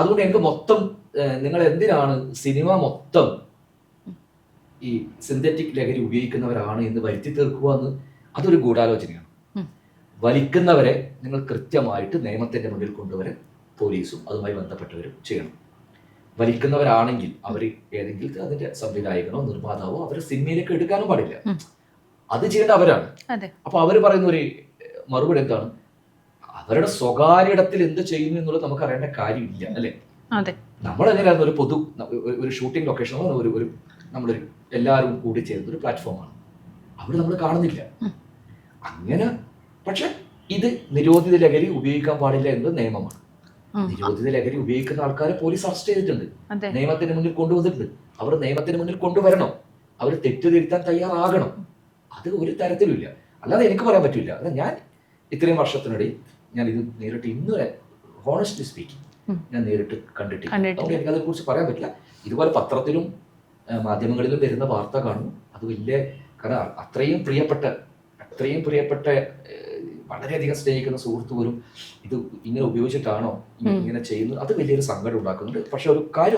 അതുകൊണ്ട് എനിക്ക് മൊത്തം നിങ്ങൾ എന്തിനാണ് സിനിമ മൊത്തം ഈ സിന്തറ്റിക് ലഹരി ഉപയോഗിക്കുന്നവരാണ് എന്ന് വരുത്തി തീർക്കുക എന്ന് അതൊരു ഗൂഢാലോചനയാണ്. വലിക്കുന്നവരെ നിങ്ങൾ കൃത്യമായിട്ട് നിയമത്തിന്റെ മുന്നിൽ കൊണ്ടുവരാൻ പോലീസും അതുമായി ബന്ധപ്പെട്ടവരും ചെയ്യണം. വലിക്കുന്നവരാണെങ്കിൽ അവർ ഏതെങ്കിലും അതിന്റെ സംവിധായകനോ നിർമ്മാതാവോ അവരെ സിനിമയിലേക്ക് എടുക്കാനും പാടില്ല. അത് ചെയ്യേണ്ട അവരാണ്. അപ്പൊ അവർ പറയുന്ന ഒരു മറുപടി എന്താണ്? അവരുടെ സ്വകാര്യ ഇടത്തിൽ എന്ത് ചെയ്യുന്നു എന്നുള്ളത് നമുക്ക് അറിയേണ്ട കാര്യമില്ല അല്ലെ? അതെ. നമ്മൾ എങ്ങനെയായിരുന്നു ഒരു പൊതു ഒരു- ഷൂട്ടിംഗ് ലൊക്കേഷൻ ഒരു ഒരു നമ്മളൊരു എല്ലാവരും കൂടി ചേരുന്ന ഒരു പ്ലാറ്റ്ഫോമാണ് അവിടെ നമ്മൾ കാണുന്നില്ല. അങ്ങനെ പക്ഷെ ഇത് നിരോധിത ലഹരി ഉപയോഗിക്കാൻ പാടില്ല എന്നത് നിയമമാണ്. നിരോധിത ലഹരി ഉപയോഗിക്കുന്ന ആൾക്കാരെ പോലീസ് അറസ്റ്റ് ചെയ്തിട്ടുണ്ട്. അതെ. നിയമത്തിന് മുന്നിൽ കൊണ്ടുവന്നിട്ടുണ്ട്. അവർ നിയമത്തിന് മുന്നിൽ കൊണ്ടുവരണം. അവർ തെറ്റ് തിരുത്താൻ തയ്യാറാകണം. അത് ഒരു തരത്തിലുമില്ല. അല്ലാതെ എനിക്ക് പറയാൻ പറ്റില്ല. അല്ല ഞാൻ ഇത്രയും വർഷത്തിനിടയിൽ ഞാൻ ഇത് നേരിട്ട് ഇന്നുവരെ ഹോണസ്റ്റ്ലി സ്പീക്കിംഗ്. ഞാൻ നേരിട്ട് കണ്ടിട്ടില്ല. അതുകൊണ്ട് എനിക്ക് അതിനെക്കുറിച്ച് പറയാൻ പറ്റില്ല. ഇതുപോലെ പത്രത്തിലും മാധ്യമങ്ങളിലും വരുന്ന വാർത്ത കാണും. അത് വലിയ കാരണം അത്രയും പ്രിയപ്പെട്ട അത്രയും പ്രിയപ്പെട്ട വളരെയധികം സ്നേഹിക്കുന്ന സുഹൃത്ത് പോലും ഇത് ഇങ്ങനെ ഉപയോഗിച്ചിട്ടാണോ ഇങ്ങനെ ചെയ്യുന്നത്? അത് വലിയൊരു സങ്കടം ഉണ്ടാക്കുന്നുണ്ട്. പക്ഷെ ഒരു കാര്യം